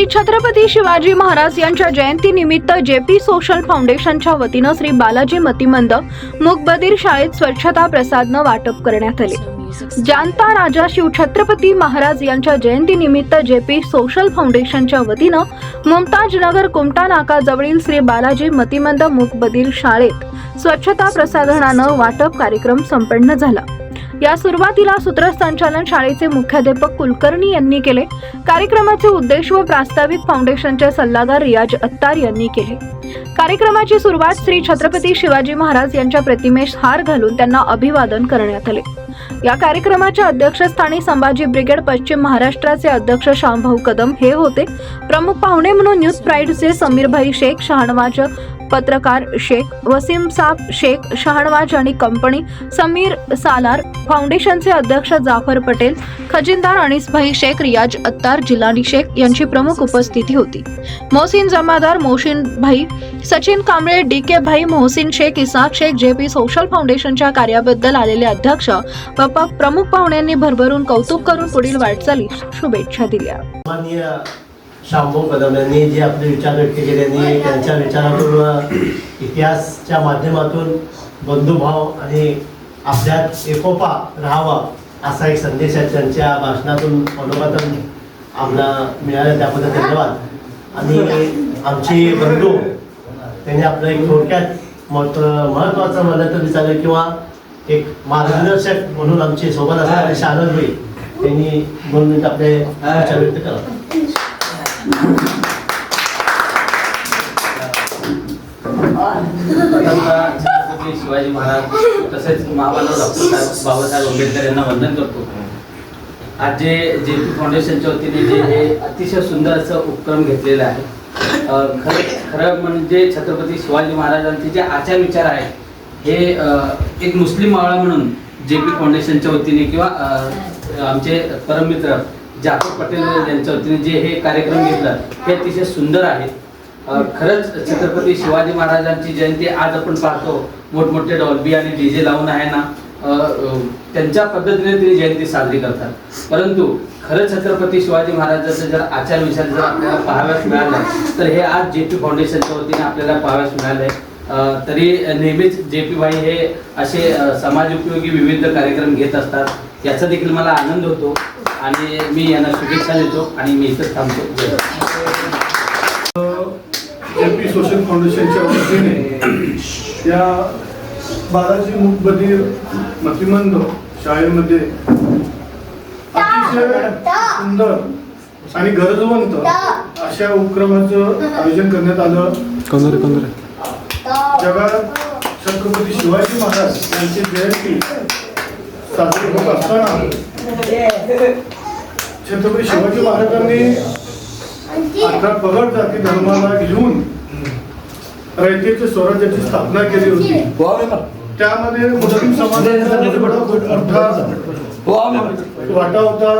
श्री छत्रपती शिवाजी महाराज यांच्या जयंतीनिमित्त JP social फाउंडेशनच्या वतीनं श्री बालाजी मतिमंद मुकबदीर शाळेत स्वच्छता प्रसादनं वाटप करण्यात आले. जानता राजा शिव छत्रपती महाराज यांच्या जयंतीनिमित्त जेपी सोशल फाउंडेशनच्या वतीनं मुमताज नगर कुमटा नाकाजवळील श्री बालाजी मतिमंद मुकबधीर शाळेत स्वच्छता प्रसाधनानं वाटप कार्यक्रम संपन्न झाला. या सुरुवातीला सूत्रसंचालन शाळेचे मुख्याध्यापक कुलकर्णी यांनी केले. कार्यक्रमाचे उद्देश व प्रास्ताविक फाउंडेशनचे सल्लागार रियाज अत्तार यांनी केले. कार्यक्रमाची सुरुवात श्री छत्रपती शिवाजी महाराज यांच्या प्रतिमेस हार घालून त्यांना अभिवादन करण्यात आले. या कार्यक्रमाच्या अध्यक्षस्थानी संभाजी ब्रिगेड पश्चिम महाराष्ट्राचे अध्यक्ष श्यामभाऊ कदम हे होते. प्रमुख पाहुणे म्हणून न्यूज प्राईडचे समीरभाई शेख शहाणवाज पत्रकार शेख वसीम साब शेख शहाणवाज आणि कंपनी समीर सालार फाउंडेशनचे अध्यक्ष जाफर पटेल खजिनदार अनिसभाई शेख रियाज अत्तार जिलानी शेख यांची प्रमुख उपस्थिती होती. मोहसिन जमादार मोहसिन भाई सचिन कांबळे डी के भाई Mohsin Shaikh Isaac Shaikh J P social फाउंडेशनच्या कार्याबद्दल आलेले अध्यक्ष व प्रमुख पाहुण्यांनी भरभरून कौतुक करून पुढील वाटचाली शुभेच्छा दिल्या. माननीय शांभू कदम यांनी जे आपले विचार व्यक्त केले त्यांनी त्यांच्या विचारातून इतिहासच्या माध्यमातून बंधुभाव आणि आपल्यात एकोपा राहावा असा एक संदेश आहे. त्यांच्या भाषणातून मनोगतन आम्हाला मिळालं. त्याबद्दल धन्यवाद. आणि आमचे बंधू त्यांनी आपलं एक थोडक्यात महत्त्व महत्वाचं म्हणलं तर चालेल किंवा एक मार्गदर्शक म्हणून आमचे सोबत असणारे शारद भाई त्यांनी दोन मिनिट आपले विचार व्यक्त करा छत्रपती शिवाजी महाराज तसेच महामानव डॉक्टर साहेब बाबासाहेब आंबेडकर यांना वंदन करतो. आज जे जे पी फाउंडेशनच्या वतीने जे हे अतिशय सुंदर असं उपक्रम घेतलेलं आहे खर खरं खरं म्हणजे छत्रपती शिवाजी महाराजांचे जे आचार विचार आहेत हे एक मुस्लिम मावळा म्हणून जे पी फाउंडेशनच्या वतीने किंवा आमचे परममित्र जाफर पटेल यांच्या वतीने जे हे कार्यक्रम घेतलं हे अतिशय सुंदर आहे. खरंच छत्रपती शिवाजी महाराजांची जयंती आज आपण पाहतो. मोठमोठे डॉल्बी आणि डीजे लावून आहे ना त्यांच्या पद्धतीने ते जयंती साजरी करतात. परंतु खरं छत्रपती शिवाजी महाराजांचं जर आचार विचार जर आपल्याला पाहाव्यास मिळालं तर हे आज जे पी फाउंडेशनच्या वतीने आपल्याला पाहाव्यास मिळालंय. तरी नेहमीच जे पी भाई हे असे समाज उपयोगी विविध कार्यक्रम घेत असतात. याचा देखील मला आनंद होतो आणि मी यांना शुभेच्छा देतो आणि मी इथं थांबतो. एम पी सोशल फाउंडेशनच्या वतीने या बालाजी मुकबधीर मतिमंद शाळेमध्ये अतिशय सुंदर आणि गरजवंत अशा उपक्रमाचं आयोजन करण्यात आलं. जगात छत्रपती शिवाजी महाराज यांची जयंती साजरी होत असताना छत्रपती शिवाजी महाराजांनी अठरा पगड जाती धर्माला घेऊन रयतेच्या स्वराज्याची स्थापना केली होती त्यामध्ये मुस्लिम समाजाचा मोठा वाटा होता